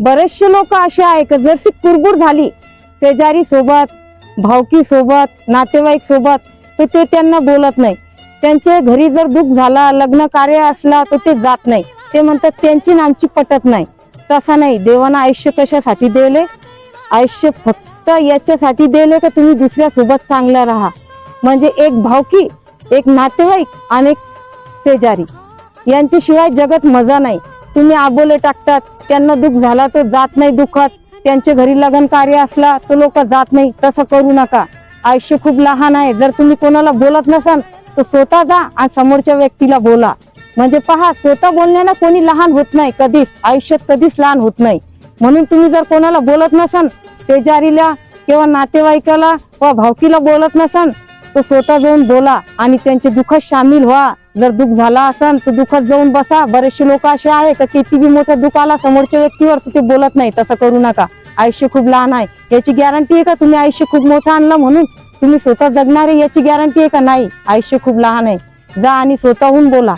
बरेचसे लोक असे आहे का जरशी कुरबुर झाली शेजारी सोबत भावकी सोबत नातेवाईक सोबत तर ते त्यांना बोलत नाही. त्यांच्या घरी जर दुःख झाला लग्न कार्य असला तर ते जात नाही. ते म्हणतात त्यांची नामची पटत नाही. तसा नाही. देवानं आयुष्य कशासाठी दिले आयुष्य फक्त याच्यासाठी दिले का तुम्ही दुसऱ्या सोबत चांगला राहा? म्हणजे एक भावकी एक नातेवाईक आणि एक शेजारी. यांच्याशिवाय जगत मजा नाही. तुम्ही आबोले टाकतात त्यांना दुःख झाला तर जात नाही दुखत. त्यांच्या घरी लग्न कार्य असला तर लोक जात नाही. तसं करू नका. आयुष्य खूप लहान आहे. जर तुम्ही कोणाला बोलत नसाल तर स्वतः जा आणि समोरच्या व्यक्तीला बोला. म्हणजे पहा स्वतः बोलण्यानं कोणी लहान होत नाही. कधीच. आयुष्यात कधीच लहान होत नाही. म्हणून तुम्ही जर कोणाला बोलत नसाल शेजारीला किंवा नातेवाईकाला व भावकीला बोलत नसाल तर स्वतः जाऊन बोला आणि त्यांचे दुःख सामील व्हा. जर दुःख झाला असेल तर दुःखात जाऊन बसा. बरेचसे लोक असे आहे का किती बी मोठं दुःख आला समोरच्या व्यक्तीवर ते बोलत नाही. तसं करू नका. आयुष्य खूप लहान आहे. याची गॅरंटी आहे का तुम्ही आयुष्य खूप मोठं आणलं म्हणून? तुम्ही स्वतः जगणारे याची गॅरंटी आहे का? नाही. आयुष्य खूप लहान आहे. जा आणि स्वतःहून बोला.